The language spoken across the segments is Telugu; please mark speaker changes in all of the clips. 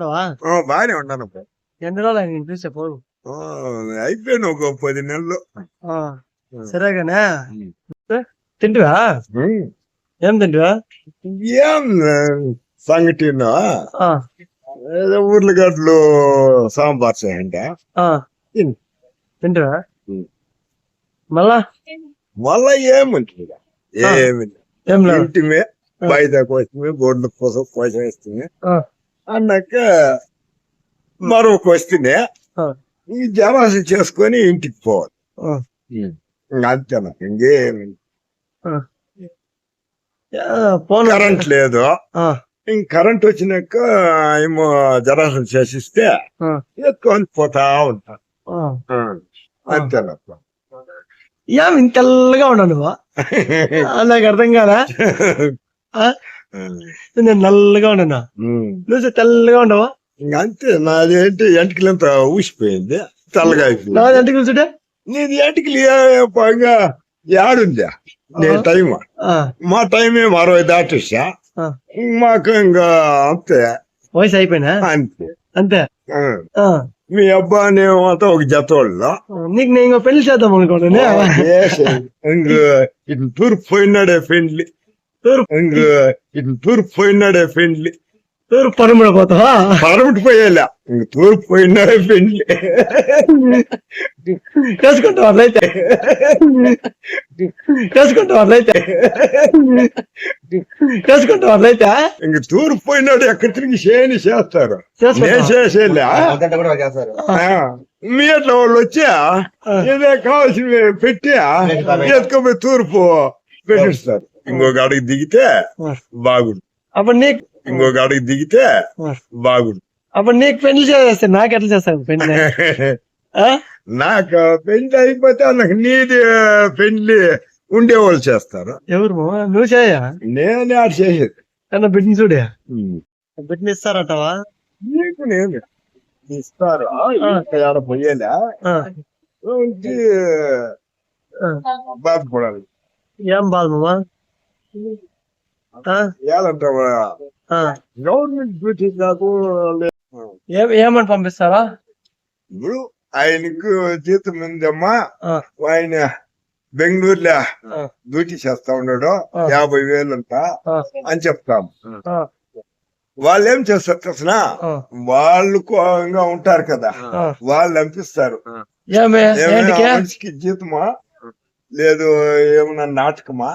Speaker 1: ఉన్నావా?
Speaker 2: బాగానే ఉన్నాను
Speaker 1: ఎన్ని రోజులు అయింది చూసే పోను
Speaker 2: ఆ, అయిపోయాను ఒక పది నెలలు.
Speaker 1: సరేగానే. తింటివా. ఏం తింటివా?
Speaker 2: ఏం సంగటి
Speaker 1: ఆ,
Speaker 2: ఊర్లగడ్డలు సాంబార్ చేయండి.
Speaker 1: తింటివా. మళ్ళా?
Speaker 2: మళ్ళా ఏమంటుంది. ఏమి ఇంటిమే. బయట కోసమే గొడ్ల కోసం కోసం వేస్తుంది అన్నాక మరొక వస్తేనే
Speaker 1: ఆ,
Speaker 2: ఈ జలాసి చేసుకొని ఇంటికి పోవాలి.
Speaker 1: ఆ,
Speaker 2: ఇంక అంతేనా కరెంట్ లేదు. ఇంక కరెంట్ వచ్చినాక ఏమో జరాసం చేసిస్తే ఎత్తుకొని పోతా ఉంటా.
Speaker 1: ఆ.
Speaker 2: అంతేనప్ప
Speaker 1: ఏం ఇంత తెల్లగా ఉన్నా నువ్వు? ఆ, నాకు అర్థం కాదా ఆ, నేను నల్లగా ఉన్నాను నువ్వు తెల్లగా ఉండవా?
Speaker 2: అంతే నాది ఏంటి ఎంటికలంతా ఊసిపోయింది తెల్లగా అయిపోయింది.
Speaker 1: నా ఎంటికి కూర్చుంటే
Speaker 2: నీది ఎంటికలు ఏ- పైగా ఏడుందా. నీ
Speaker 1: ఆ.
Speaker 2: టైం మా టైం ఏమో అరవై దాటేసా. మాకు ఇంకా అంతే.
Speaker 1: వయసు అయిపోయినా?
Speaker 2: అంతే.
Speaker 1: అంతే?
Speaker 2: మీ అబ్బా నేమంతా ఒక జత వాళ్ళు.
Speaker 1: నీకు నేను పెళ్ళి చేద్దాం అనుకోండి
Speaker 2: ఇంక ఇటు తూర్పు పోయినాడే ఫ్రెండ్లీ.
Speaker 1: తూర్పు.
Speaker 2: ఇంక ఇటు తూర్పు పోయినాడే ఫ్రెండ్లీ
Speaker 1: తూర్పు పరముడ పోతావా?
Speaker 2: పరమటి పోయేలా. ఇంక తూర్పు పోయినాడే ఫ్రెండ్లీ
Speaker 1: చేసుకుంటావు అట్లయితే? చేసుకుంటావు అట్లయితే? చేసుకుంటావు అట్లయితే?
Speaker 2: ఇంక తూర్పు పోయినాడు ఎక్కడ తిరిగి చేయని చేస్తారు? నేను చేసేలే? మీ అట్లా వాళ్ళు వచ్చా? ఏదో కావాల్సినవి పెట్టి? ఎత్తుకోపోయి తూర్పు పెట్టిస్తారు. ఇంకొక అడిగి దిగితే బాగుండు.
Speaker 1: అప్పుడు నీకు
Speaker 2: ఇంకొక అడిగి దిగితే బాగుండు.
Speaker 1: అప్పుడు నీకు పెళ్ళి చేస్తే నాకు ఎట్లా చేస్తాను పెళ్ళి ఆ?
Speaker 2: నాకు పెళ్ళి అయిపోతే నాకు నీది పెళ్ళి ఉండేవాళ్ళు చేస్తారు.
Speaker 1: ఎవరు? నువ్వు చేయ?
Speaker 2: నేనే ఆడ చేసేది.
Speaker 1: అన్న బిడ్డని చూడే? బిడ్డని ఇస్తారటవా?
Speaker 2: నీకు నేను ఇస్తారు? ఆడ పోయేలా? ఉంచి. బాధపడాలి.
Speaker 1: ఏం బాధ మామా.
Speaker 2: గవర్నమెంట్ డ్యూటీ నాకు
Speaker 1: ఏమని పంపిస్తారా
Speaker 2: ఇప్పుడు ఆయనకు జీతం ఉందమ్మా. ఆయన బెంగళూరులో డ్యూటీ చేస్తా ఉన్నాడు. యాభై వేలంట
Speaker 1: ఆ,
Speaker 2: అని చెప్తాం. వాళ్ళు ఏం చేస్తారు తెలిసిన?
Speaker 1: ఆ,
Speaker 2: వాళ్ళు కోంగా ఉంటారు కదా. వాళ్ళు మనిషికి జీతమా? లేదు ఏమన్నా నాటకమా?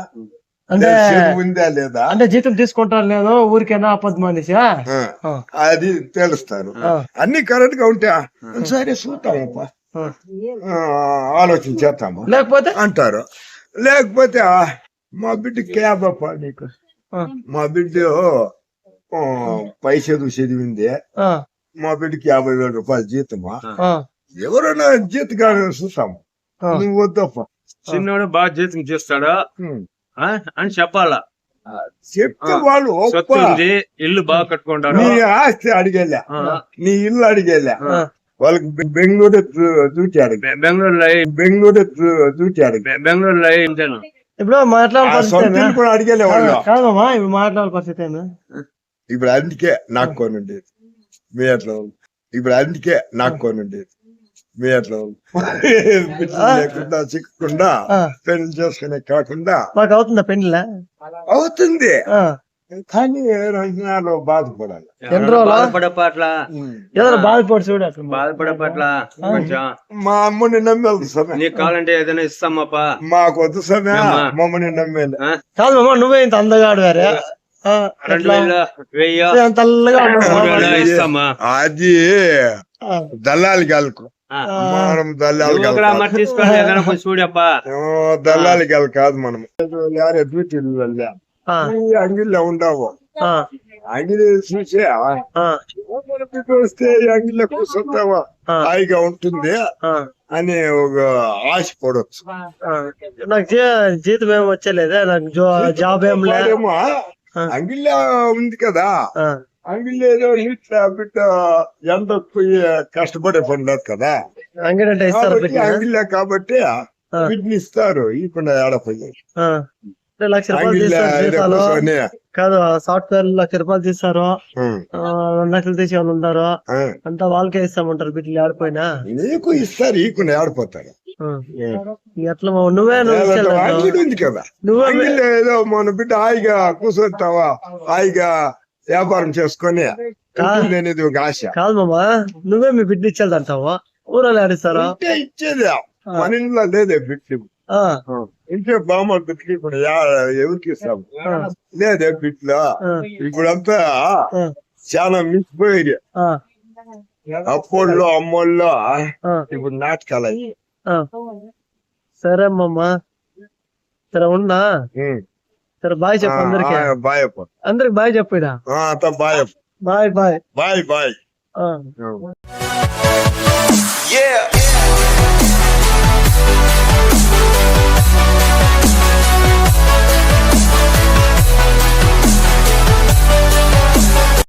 Speaker 1: అంటే
Speaker 2: ఉందా లేదా?
Speaker 1: అంటే జీతం తీసుకుంటారు లేదు ఊరికేనా
Speaker 2: ఆ,
Speaker 1: ఆ,
Speaker 2: అది తెలుస్తారు. అన్ని కరెక్ట్గా ఉంటే సరే చూస్తామప్పా ఆలోచన చేస్తాము
Speaker 1: లేకపోతే?
Speaker 2: అంటారు. లేకపోతే మా బిడ్డ క్యాబ్ అప్ప నీకు.
Speaker 1: ఆ,
Speaker 2: మా బిడ్డ పై చదువు చదివింది. మా బిడ్డకి యాభై వేల రూపాయలు జీతమా? ఎవరైనా జీతగానే చూస్తాము. నువ్వు వద్దప్ప.
Speaker 3: చిన్నోడు బాగా జీతం చేస్తాడు? అని చెప్పాలా
Speaker 2: చెప్తే. వాళ్ళు
Speaker 3: ఉంది ఇల్లు బాగా కట్టుకుంటాడు
Speaker 2: నీ ఆస్తి అడిగేలే. నీ ఇల్లు అడిగేలే. వాళ్ళకి బెంగళూరు
Speaker 3: బెంగళూరులో అయి-
Speaker 2: బెంగళూరు దు- డ్యూటీ అడిగి
Speaker 3: బె- బెంగళూరులో అయి ఇంతేను.
Speaker 1: ఇప్పుడు మాట్లాడే పరిస్థితి
Speaker 2: కూడా అడిగేలే వాళ్ళు
Speaker 1: కాదు- కాదమ్మా ఇప్పుడు మాట్లాడే పరిస్థితి ఏమి?
Speaker 2: ఇప్పుడు అందుకే నాకు కొనుండేది మీ అట్లా. ఇప్పుడు అందుకే నాకు కొనుండేది మీ అట్లా లేకుండా చిక్కకుండా పెళ్ళి చేసుకునే కాకుండా
Speaker 1: మాకు అవుతుందా పెళ్ళిలా
Speaker 2: అవుతుంది.
Speaker 1: ఆ,
Speaker 2: కానీ రంజనాలు బాధపడాలి.
Speaker 1: ఎన్ని రోజులా?
Speaker 3: బాధపడే పట్ల?
Speaker 1: ఏదైనా బాధపడి చూడు అట్లా
Speaker 3: బాధపడే పట్ల? కొంచెం.
Speaker 2: మా అమ్మని నమ్మేది సమయం
Speaker 3: నీకు కావాలంటే ఏదైనా ఇస్తామప్పా.
Speaker 2: మాకు వద్దు సమయం
Speaker 3: ఏమ్మా?
Speaker 2: మమ్మల్ని నమ్మేది?
Speaker 1: కాదు నువ్వే ఇంత అందగాడు వేరే.
Speaker 2: అది దళాలి. మనం దళాలి గెల కాదు మనం. యారే
Speaker 1: ఆ,
Speaker 2: ఈ అంగిల్లో ఉండవు. అంగిలి చూసే వస్తే అంగిల్లో కూర్చుంటావా? హాయిగా ఉంటుంది
Speaker 1: ఆ,
Speaker 2: అని ఒక ఆశ పడవచ్చు.
Speaker 1: నాకు జీతం ఏం వచ్చేలేదే? నాకు జో- జాబ్ ఏం లేదు
Speaker 2: వాడేమో అంగిల్లో ఉంది కదా. ఏదో ఇట్లా బిడ్డ ఎంత కష్టపడే పని లేదు కదా.
Speaker 1: ఇస్తారు
Speaker 2: కాబట్టి. వీటిని ఇస్తారు ఇప్పుడు
Speaker 1: ఆ. అంటే లక్ష రూపాయలు కాదు సాఫ్ట్వేర్ లక్ష రూపాయలు తీస్తారు. రెండు లక్షలు తీసి వాళ్ళు ఉన్నారు. అంతా వాళ్ళకే ఇస్తామంటారు బిడ్డలు ఆడిపోయినా.
Speaker 2: నీకు ఇస్తారు ఈకుని ఆడిపోతారు.
Speaker 1: ఎట్లా నువ్వే
Speaker 2: ఉంది కదా.
Speaker 1: నువ్వే
Speaker 2: ఏదో మన బిడ్డ హాయిగా కూర్చొస్తావా హాయిగా వ్యాపారం చేసుకొని ఉంటుంది అనేది ఒక ఆశ.
Speaker 1: కాదు మామ నువ్వే మీ బిడ్డ ఇచ్చేది అంటావా ఊరలో ఆడిస్తారా
Speaker 2: ఇచ్చేది. మన ఇంట్లో లేదే బిడ్డ ఇంట్లో బామ్మ బిడ్డకి ఇప్పుడు ఎవరికి ఇస్తాం?
Speaker 1: ఆ,
Speaker 2: లేదే బిడ్డలో. ఇప్పుడంతా చాలా మించిపోయి అప్పుడు అమ్మోళ్ళు ఇప్పుడు నాటకాలు.
Speaker 1: సరే మామ. సరే ఉన్నా. సరే బాయ్ చెప్పు అందరికి
Speaker 2: ఆ, బాయ్ అప్ప
Speaker 1: అందరికి బాయ్ చెప్పిడా
Speaker 2: ఆ, అంతా బాయ్ అప్ప
Speaker 1: బాయ్ బాయ్
Speaker 2: బాయ్